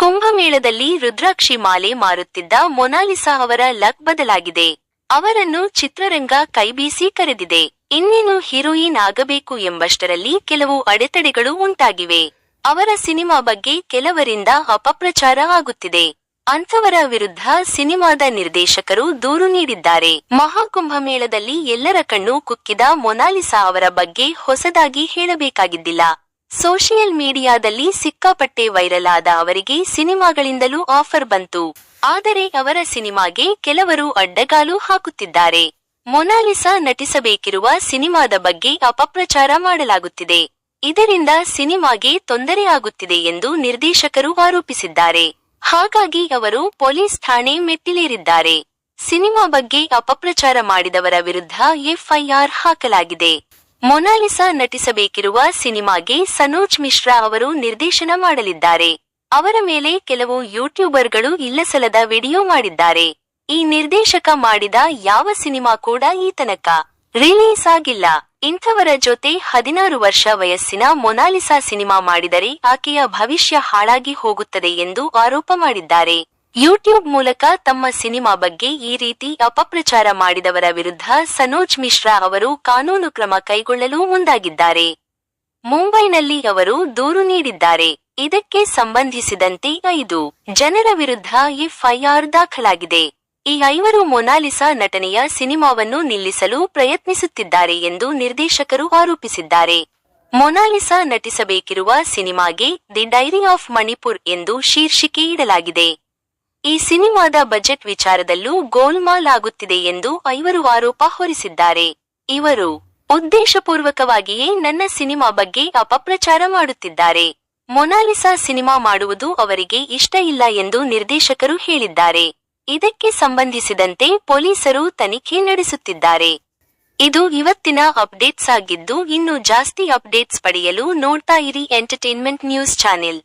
ಕುಂಭಮೇಳದಲ್ಲಿ ರುದ್ರಾಕ್ಷಿ ಮಾಲೆ ಮಾರುತ್ತಿದ್ದ ಮೊನಾಲಿಸಾ ಅವರ ಲಕ್ ಬದಲಾಗಿದೆ. ಅವರನ್ನು ಚಿತ್ರರಂಗ ಕೈಬೀಸಿ ಕರೆದಿದೆ. ಇನ್ನೇನು ಹೀರೋಯಿನ್ ಆಗಬೇಕು ಎಂಬಷ್ಟರಲ್ಲಿ ಕೆಲವು ಅಡೆತಡೆಗಳು ಉಂಟಾಗಿವೆ. ಅವರ ಸಿನಿಮಾ ಬಗ್ಗೆ ಕೆಲವರಿಂದ ಅಪಪ್ರಚಾರ ಆಗುತ್ತಿದೆ. ಅಂಥವರ ವಿರುದ್ಧ ಸಿನಿಮಾದ ನಿರ್ದೇಶಕರು ದೂರು ನೀಡಿದ್ದಾರೆ. ಮಹಾಕುಂಭಮೇಳದಲ್ಲಿ ಎಲ್ಲರ ಕಣ್ಣು ಕುಕ್ಕಿದ ಮೊನಾಲಿಸಾ ಅವರ ಬಗ್ಗೆ ಹೊಸದಾಗಿ ಹೇಳಬೇಕಾಗಿದ್ದಿಲ್ಲ. ಸೋಷಿಯಲ್ ಮೀಡಿಯಾದಲ್ಲಿ ಸಿಕ್ಕಾಪಟ್ಟೆ ವೈರಲ್ ಆದ ಅವರಿಗೆ ಸಿನಿಮಾಗಳಿಂದಲೂ ಆಫರ್ ಬಂತು. ಆದರೆ ಅವರ ಸಿನಿಮಾಗೆ ಕೆಲವರು ಅಡ್ಡಗಾಲು ಹಾಕುತ್ತಿದ್ದಾರೆ. ಮೊನಾಲಿಸಾ ನಟಿಸಬೇಕಿರುವ ಸಿನಿಮಾದ ಬಗ್ಗೆ ಅಪಪ್ರಚಾರ ಮಾಡಲಾಗುತ್ತಿದೆ. ಇದರಿಂದ ಸಿನಿಮಾಗೆ ತೊಂದರೆಯಾಗುತ್ತಿದೆ ಎಂದು ನಿರ್ದೇಶಕರು ಆರೋಪಿಸಿದ್ದಾರೆ. ಹಾಗಾಗಿ ಅವರು ಪೊಲೀಸ್ ಠಾಣೆ ಮೆಟ್ಟಿಲೇರಿದ್ದಾರೆ. ಸಿನಿಮಾ ಬಗ್ಗೆ ಅಪಪ್ರಚಾರ ಮಾಡಿದವರ ವಿರುದ್ಧ ಎಫ್ಐಆರ್ ಹಾಕಲಾಗಿದೆ. ಮೊನಾಲಿಸಾ ನಟಿಸಬೇಕಿರುವ ಸಿನಿಮಾಗೆ ಸನೋಜ್ ಮಿಶ್ರಾ ಅವರು ನಿರ್ದೇಶನ ಮಾಡಲಿದ್ದಾರೆ. ಅವರ ಮೇಲೆ ಕೆಲವು ಯೂಟ್ಯೂಬರ್ಗಳು ಇಲ್ಲಸಲದ ವಿಡಿಯೋ ಮಾಡಿದ್ದಾರೆ. ಈ ನಿರ್ದೇಶಕ ಮಾಡಿದ ಯಾವ ಸಿನಿಮಾ ಕೂಡ ಈತನಕ ತನಕ ರಿಲೀಸ್ ಆಗಿಲ್ಲ. ಇಂಥವರ ಜೊತೆ ಹದಿನಾರು ವರ್ಷ ವಯಸ್ಸಿನ ಮೊನಾಲಿಸಾ ಸಿನಿಮಾ ಮಾಡಿದರೆ ಆಕೆಯ ಭವಿಷ್ಯ ಹಾಳಾಗಿ ಹೋಗುತ್ತದೆ ಎಂದು ಆರೋಪ ಮಾಡಿದ್ದಾರೆ. ಯೂಟ್ಯೂಬ್ ಮೂಲಕ ತಮ್ಮ ಸಿನಿಮಾ ಬಗ್ಗೆ ಈ ರೀತಿ ಅಪಪ್ರಚಾರ ಮಾಡಿದವರ ವಿರುದ್ಧ ಸನೋಜ್ ಮಿಶ್ರಾ ಅವರು ಕಾನೂನು ಕ್ರಮ ಕೈಗೊಳ್ಳಲು ಮುಂದಾಗಿದ್ದಾರೆ. ಮುಂಬೈನಲ್ಲಿ ಅವರು ದೂರು ನೀಡಿದ್ದಾರೆ. ಇದಕ್ಕೆ ಸಂಬಂಧಿಸಿದಂತೆ ಐದು ಜನರ ವಿರುದ್ಧ ಎಫ್ಐಆರ್ ದಾಖಲಾಗಿದೆ. ಈ ಐವರು ಮೊನಾಲಿಸಾ ನಟನೆಯ ಸಿನಿಮಾವನ್ನು ನಿಲ್ಲಿಸಲು ಪ್ರಯತ್ನಿಸುತ್ತಿದ್ದಾರೆ ಎಂದು ನಿರ್ದೇಶಕರು ಆರೋಪಿಸಿದ್ದಾರೆ. ಮೊನಾಲಿಸಾ ನಟಿಸಬೇಕಿರುವ ಸಿನಿಮಾಗೆ ದಿ ಡೈರಿ ಆಫ್ ಮಣಿಪುರ್ ಎಂದು ಶೀರ್ಷಿಕೆ ಇಡಲಾಗಿದೆ. ಈ ಸಿನಿಮಾದ ಬಜೆಟ್ ವಿಚಾರದಲ್ಲೂ ಗೋಲ್ಮಾಲ್ ಆಗುತ್ತಿದೆ ಎಂದು ಐವರು ಆರೋಪ ಹೊರಿಸಿದ್ದಾರೆ. ಇವರು ಉದ್ದೇಶಪೂರ್ವಕವಾಗಿಯೇ ನನ್ನ ಸಿನಿಮಾ ಬಗ್ಗೆ ಅಪಪ್ರಚಾರ ಮಾಡುತ್ತಿದ್ದಾರೆ. ಮೊನಾಲಿಸಾ ಸಿನಿಮಾ ಮಾಡುವುದು ಅವರಿಗೆ ಇಷ್ಟ ಇಲ್ಲ ಎಂದು ನಿರ್ದೇಶಕರು ಹೇಳಿದ್ದಾರೆ. ಇದಕ್ಕೆ ಸಂಬಂಧಿಸಿದಂತೆ ಪೊಲೀಸರು ತನಿಖೆ ನಡೆಸುತ್ತಿದ್ದಾರೆ. ಇದು ಇವತ್ತಿನ ಅಪ್ಡೇಟ್ಸ್ ಆಗಿದ್ದು, ಇನ್ನು ಜಾಸ್ತಿ ಅಪ್ಡೇಟ್ಸ್ ಪಡೆಯಲು ನೋಡ್ತಾ ಇರಿ ಎಂಟರ್ಟೈನ್ಮೆಂಟ್ ನ್ಯೂಸ್ ಚಾನೆಲ್